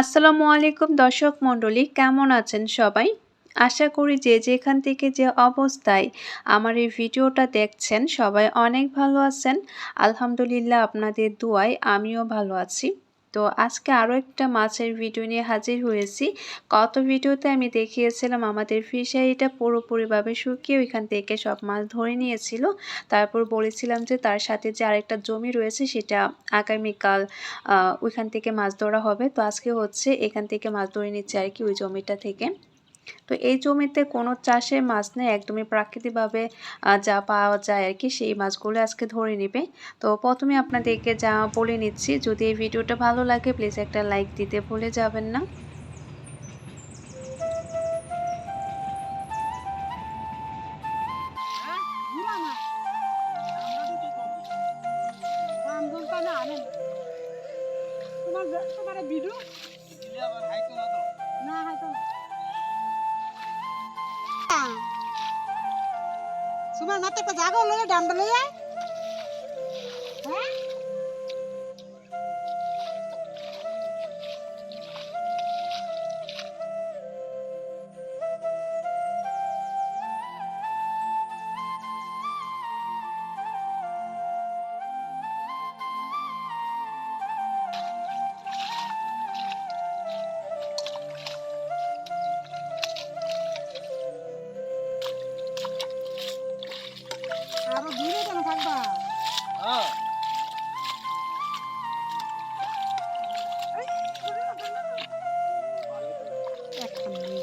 আসসালামু আলাইকুম দর্শক মণ্ডলী, কেমন আছেন সবাই? আশা করি যে যেখান থেকে যে অবস্থায় আমার এই ভিডিওটা দেখছেন, সবাই অনেক ভালো আছেন। আলহামদুলিল্লাহ আপনাদের দুয়ায় আমিও ভালো আছি। তো আজকে আরও একটা মাছের ভিডিও নিয়ে হাজির হয়েছি। কত ভিডিওতে আমি দেখিয়েছিলাম আমাদের ফিশারিটা পুরোপুরিভাবে শুকিয়ে ওইখান থেকে সব মাছ ধরে নিয়েছিল। তারপর বলেছিলাম যে তার সাথে যে আরেকটা জমি রয়েছে সেটা আগামীকাল ওইখান থেকে মাছ ধরা হবে। তো আজকে হচ্ছে এখান থেকে মাছ ধরে নিচ্ছে আর কি ওই জমিটা থেকে। তো এই জমিতে কোনো চাষে মাছ নেই একদমই প্রাকৃতিকভাবে যা পাওয়া যায় আর কি সেই মাছগুলো আজকে ধরে নেবে। তো প্রথমে আপনাদেরকে যা বলে নিচ্ছি যদি এই ভিডিওটা ভালো লাগে প্লিজ একটা লাইক দিতে ভুলে যাবেন না। তোমার তোমার বিডু না হয়তো সুমার মাতে একটা জাগো লয়ে ডান্ডা লয়ে être mieux.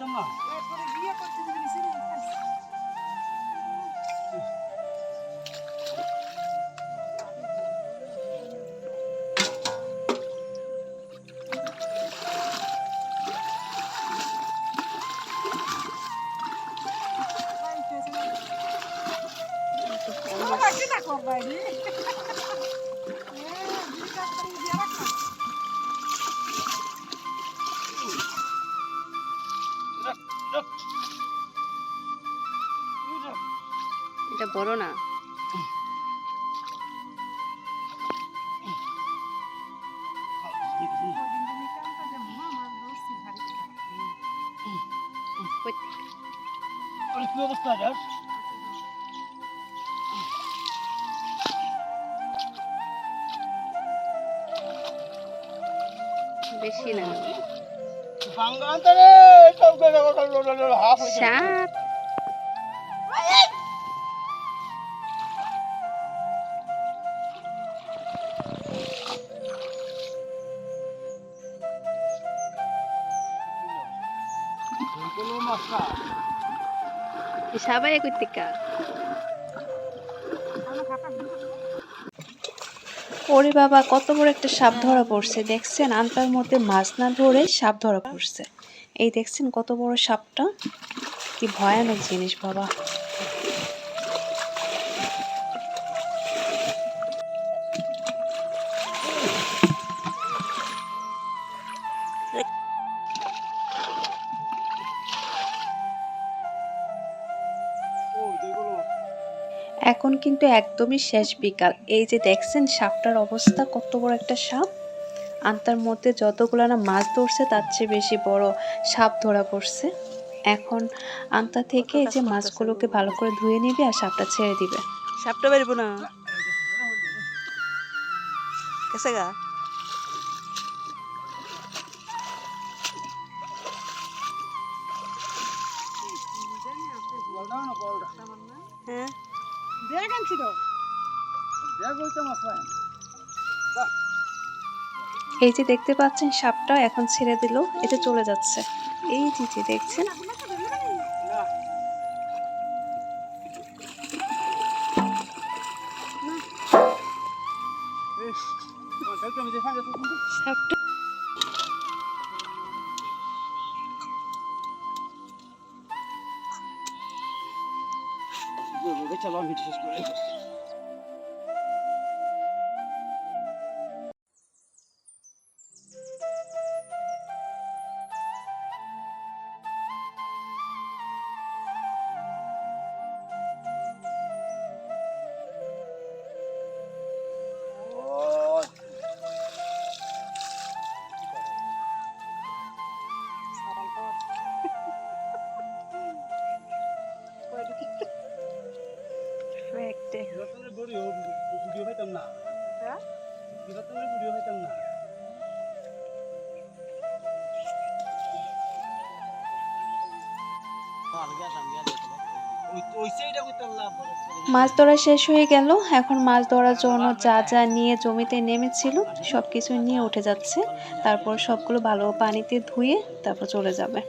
বাবু এরপরে বিয়ে করতে দিবি বড় না। কি অবস্থা যাস বেশি না সব সাত সবাই করতে ওরে বাবা, কত বড় একটা সাপ ধরা পড়ছে। দেখছেন আন্তার মধ্যে মাছ না ধরে সাপ ধরা পড়ছে। এই দেখছেন কত বড় সাপটা? কি ভয়ানক জিনিস বাবা। কিন্তু একদমই শেষ বিকাল। এই যে দেখছেন সাপটার অবস্থা কত বড় একটা সাপ। আন্তার মধ্যে যতগুলো না মাছ ধরছে তার চেয়ে বেশি বড় সাপ ধরা পড়ছে। এখন আন্তা থেকে এই যে মাছগুলোকে ভালো করে ধুয়ে নিবে আর সাপটা ছেড়ে দিবে। সাপটা বেরবো না। কেসে গা? এই যে দেখতে পাচ্ছেন সাপটা এখন ছেড়ে দিল এটা চলে যাচ্ছে। এই যে দেখছেন ভিডিও পাইতাম না। হ্যাঁ? ভিডিও পাইতাম না মাছ ধরা শেষ হয়ে গেল। এখন মাছ ধরার জন্য যা যা নিয়ে জমিতে নেমেছিল সব কিছু নিয়ে উঠে যাচ্ছে। তারপর সবগুলো ভালো পানিতে ধুয়ে তারপর চলে যাবে।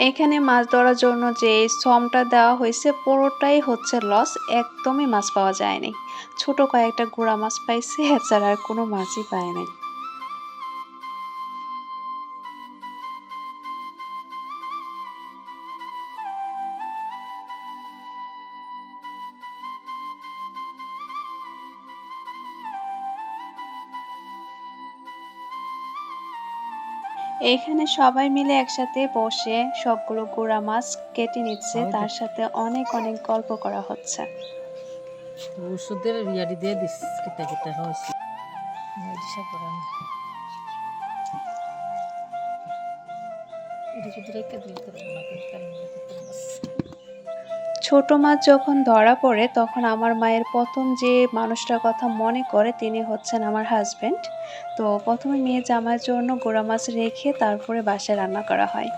এইখানে মাছ ধরার জন্য যে শ্রমটা দেওয়া হয়েছে, পুরোটাই হচ্ছে লস একদমই মাছ পাওয়া যায়নি। ছোট কয়েকটা গোড়া মাছ পাইছে, এছাড়া আর কোনো মাছই পায় নাই। এইখানে সবাই মিলে একসাথে বসে সবগুলো গোড়া মাছ কেটে নিচ্ছে। তার সাথে অনেক অনেক গল্প করা হচ্ছে। ওষুধের ইয়ারি দিয়ে দিস কেটে কেটে হয়েছে। এটা রেখে দিল করব না ছোট মাছ যখন ধরা পড়ে, তখন আমার মায়ের প্রথম যে মানুষটার কথা মনে করে তিনি হচ্ছেন আমার হাজব্যান্ড তো প্রথমে মেয়ে জামার জন্য গোড়া মাছ রেখে তারপরে বাসায় রান্না করা হয়।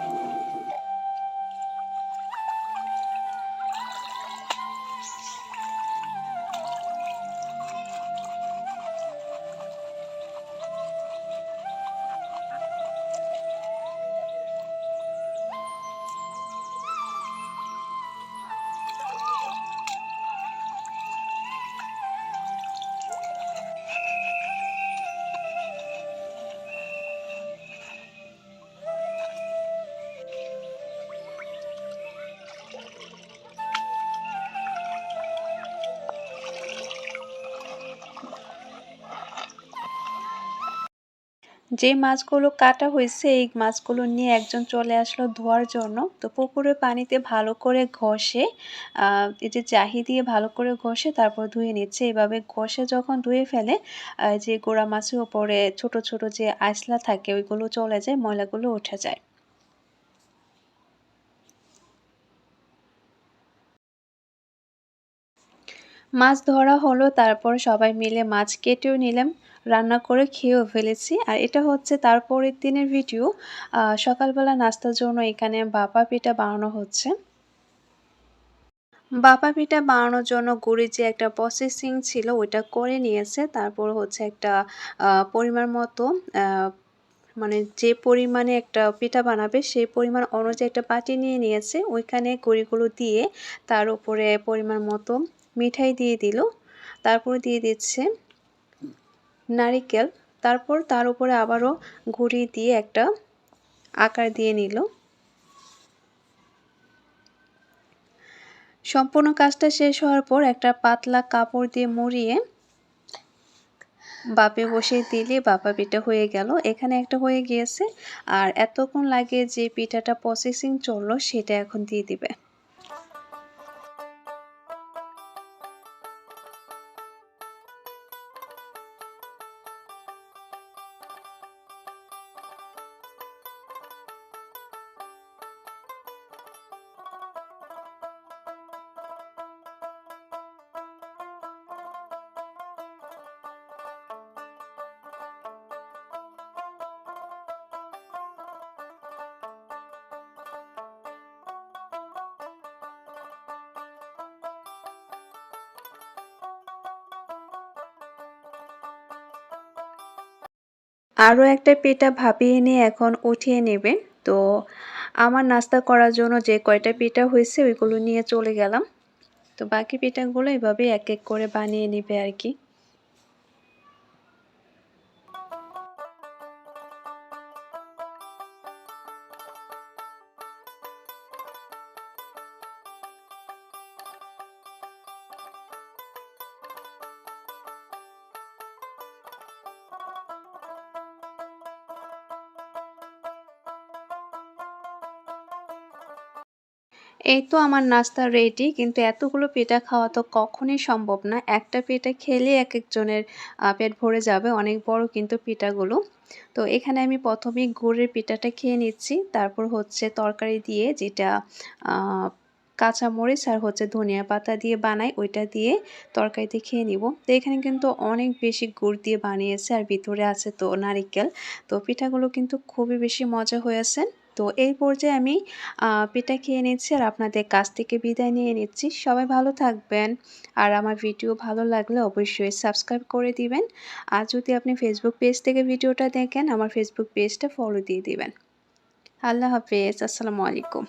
যে মাছগুলো কাটা হয়েছে, এই মাছগুলো নিয়ে একজন চলে আসলো ধোয়ার জন্য। তো পুকুরের পানিতে ভালো করে ঘষে এই যে চাহি দিয়ে ভালো করে ঘষে তারপর ধুয়ে নিচ্ছে। এভাবে ঘষে যখন ধুয়ে ফেলে যে গোড়া মাছের উপরে ছোট ছোট যে আইসলা থাকে, ওইগুলো চলে যায়, ময়লাগুলো উঠে যায়। মাছ ধরা হলো, তারপর সবাই মিলে মাছ কেটেও নিলাম। রান্না করে খেয়েও ফেলেছি। আর এটা হচ্ছে তারপরের দিনের ভিডিও। সকালবেলা নাস্তার জন্য এখানে বাপা পিঠা বানানো হচ্ছে। বাপা পিঠা বানানোর জন্য গুড়ির যে একটা প্রসেসিং ছিল, ওইটা করে নিয়েছে। তারপর হচ্ছে একটা পরিমাণ মতো মানে যে পরিমাণে একটা পিঠা বানাবে, সেই পরিমাণ অনুযায়ী একটা বাটি নিয়ে নিয়েছে। ওইখানে গুঁড়িগুলো দিয়ে তার উপরে পরিমাণ মতো মিঠাই দিয়ে দিল। তারপরে দিয়ে দিচ্ছে নারিকেল, তারপর তার উপরে আবারও গুঁড়ি দিয়ে একটা আকার দিয়ে নিল। সম্পূর্ণ কাজটা শেষ হওয়ার পর একটা পাতলা কাপড় দিয়ে মুড়িয়ে বাপে বসিয়ে দিলে বাপা পিঠা হয়ে গেল। এখানে একটা হয়ে গিয়েছে। আর এতক্ষণ লাগে যে পিঠাটা প্রসেসিং চলল, সেটা এখন দিয়ে দিবে। আরও একটা পিঠা ভাপিয়ে নিয়ে এখন উঠিয়ে নেবেন। তো আমার নাস্তা করার জন্য যে কয়টা পিঠা হয়েছে ওইগুলো নিয়ে চলে গেলাম। তো বাকি পিঠাগুলো এভাবে এক এক করে বানিয়ে নেবে আর কি। এই তো আমার নাস্তা রেডি কিন্তু এতগুলো পিঠা খাওয়া তো কখনোই সম্ভব না। একটা পিঠা খেলে এক একজনের পেট ভরে যাবে অনেক বড় কিন্তু পিঠাগুলো। তো এখানে আমি প্রথমেই গুড়ের পিঠাটা খেয়ে নিচ্ছি। তারপর হচ্ছে তরকারি দিয়ে যেটা আহ, কাঁচা মরিচ আর হচ্ছে ধনিয়া পাতা দিয়ে বানাই ওইটা দিয়ে তরকারিতে খেয়ে নিব। তো এখানে কিন্তু অনেক বেশি গুড় দিয়ে বানিয়েছে আর ভিতরে আছে তো নারিকেল। তো পিঠাগুলো কিন্তু খুবই বেশি মজা হয়েছে তো এই পর্যায়ে আমি পিঠা খেয়ে নিচ্ছি আর আপনাদের কাছ থেকে বিদায় নিয়ে নিচ্ছি। সবাই ভালো থাকবেন আর আমার ভিডিও ভালো লাগলে অবশ্যই সাবস্ক্রাইব করে দিবেন। আর যদি আপনি ফেসবুক পেজ থেকে ভিডিওটা দেখেন, আমার ফেসবুক পেজটা ফলো দিয়ে দিবেন। আল্লাহ হাফেজ, আসসালামু আলাইকুম।